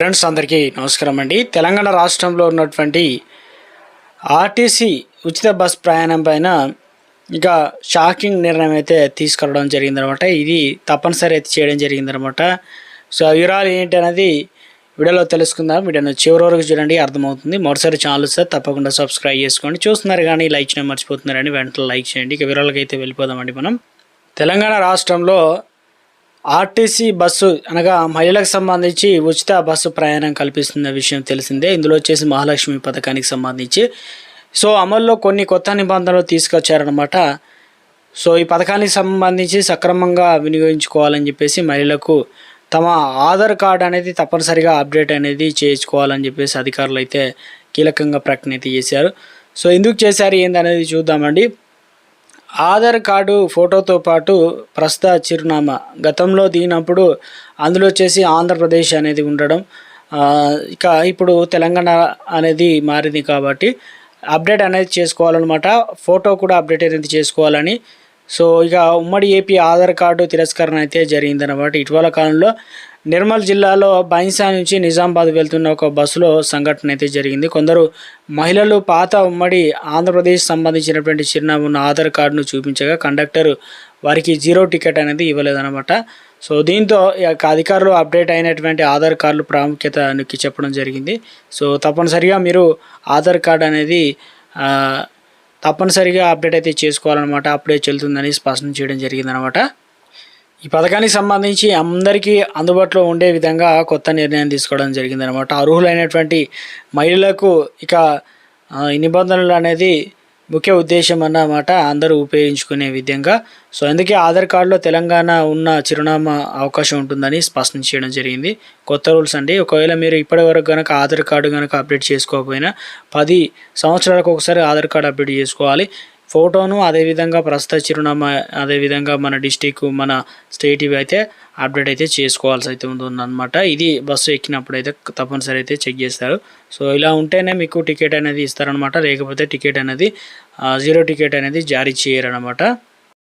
Friends అందరికీ నమస్కారం అండి. తెలంగాణ రాష్ట్రంలో ఉన్నటువంటి ఆర్టీసీ ఉచిత బస్ ప్రయాణం పైన ఇక షాకింగ్ నిర్ణయం అయితే తీసుకురావడం జరిగిందనమాట. ఇది తప్పనిసరి అయితే చేయడం జరిగిందనమాట. సో వివరాలు ఏంటి అనేది వీడియోలో తెలుసుకుందాం. వీడియోను చివరి వరకు చూడండి అర్థమవుతుంది. మరోసారి ఛానల్ సార్ తప్పకుండా సబ్స్క్రైబ్ చేసుకోండి. చూస్తున్నారు కానీ లైక్ చేయడం మర్చిపోతున్నారని వెంటనే లైక్ చేయండి. ఇక వివరాలకైతే వెళ్ళిపోదామండి మనం. తెలంగాణ రాష్ట్రంలో ఆర్టీసీ బస్సు అనగా మహిళలకు సంబంధించి ఉచిత బస్సు ప్రయాణం కల్పిస్తున్న విషయం తెలిసిందే. ఇందులో వచ్చేసి మహాలక్ష్మి పథకానికి సంబంధించి. సో అమల్లో కొన్ని కొత్త నిబంధనలు తీసుకొచ్చారనమాట సో ఈ పథకానికి సంబంధించి సక్రమంగా వినియోగించుకోవాలని చెప్పేసి మహిళలకు తమ ఆధార్ కార్డ్ అనేది తప్పనిసరిగా అప్డేట్ అనేది చేయించుకోవాలని చెప్పేసి అధికారులు అయితే కీలకంగా ప్రకటన అయితే చేశారు. సో ఎందుకు చేశారు ఏందనేది చూద్దామండి. ఆధార్ కార్డు ఫోటోతో పాటు ప్రస్తుత చిరునామా. గతంలో దిగినప్పుడు అందులో వచ్చేసి ఆంధ్రప్రదేశ్ అనేది ఉండడం ఇక ఇప్పుడు తెలంగాణ అనేది మారింది కాబట్టి అప్డేట్ అనేది చేసుకోవాలన్నమాట. ఫోటో కూడా అప్డేట్ అనేది చేసుకోవాలని సో ఇక ఉమ్మడి ఏపీ ఆధార్ కార్డు తిరస్కరణ అయితే జరిగిందన్నమాట. ఇటీవల కాలంలో నిర్మల్ జిల్లాలో బైన్సా నుంచి నిజామాబాద్ వెళ్తున్న ఒక బస్సులో సంఘటన అయితే జరిగింది. కొందరు మహిళలు పాత ఉమ్మడి ఆంధ్రప్రదేశ్ సంబంధించినటువంటి చిరునామా ఆధార్ కార్డును చూపించగా కండక్టర్ వారికి జీరో టికెట్ అనేది ఇవ్వలేదన్నమాట. సో దీంతో అధికారులు అప్డేట్ అయినటువంటి ఆధార్ కార్డులు ప్రాముఖ్యత నొక్కి చెప్పడం జరిగింది. సో తప్పనిసరిగా మీరు ఆధార్ కార్డు అనేది తప్పనిసరిగా అప్డేట్ అయితే చేసుకోవాలన్నమాట అప్పుడే చెల్లుతుందని స్పష్టం చేయడం జరిగిందనమాట ఈ పథకానికి సంబంధించి అందరికీ అందుబాటులో ఉండే విధంగా కొత్త నిర్ణయం తీసుకోవడం జరిగిందనమాట అర్హులైనటువంటి మహిళలకు ఇక నిబంధనలు అనేది ముఖ్య ఉద్దేశం అన్నమాట అందరూ ఉపయోగించుకునే విధంగా. సో అందుకే ఆధార్ కార్డులో తెలంగాణ ఉన్న చిరునామా అవకాశం ఉంటుందని స్పష్టం చేయడం జరిగింది. కొత్త రూల్స్ అండి. ఒకవేళ మీరు ఇప్పటి వరకు కనుక ఆధార్ కార్డు కనుక అప్డేట్ చేసుకోకపోయినా పది సంవత్సరాలకు ఒకసారి ఆధార్ కార్డు అప్డేట్ చేసుకోవాలి. ఫోటోను అదేవిధంగా ప్రస్తుత చిరునామా అదేవిధంగా మన డిస్టిక్ మన స్టేట్ ఇవి అయితే అప్డేట్ అయితే చేసుకోవాల్సి అయితే ఉందన్నమాట. ఇది బస్సు ఎక్కినప్పుడు అయితే తప్పనిసరి అయితే చెక్ చేస్తారు. సో ఇలా ఉంటేనే మీకు టికెట్ అనేది ఇస్తారనమాట లేకపోతే టికెట్ అనేది జీరో టికెట్ అనేది జారీ చేయరనమాట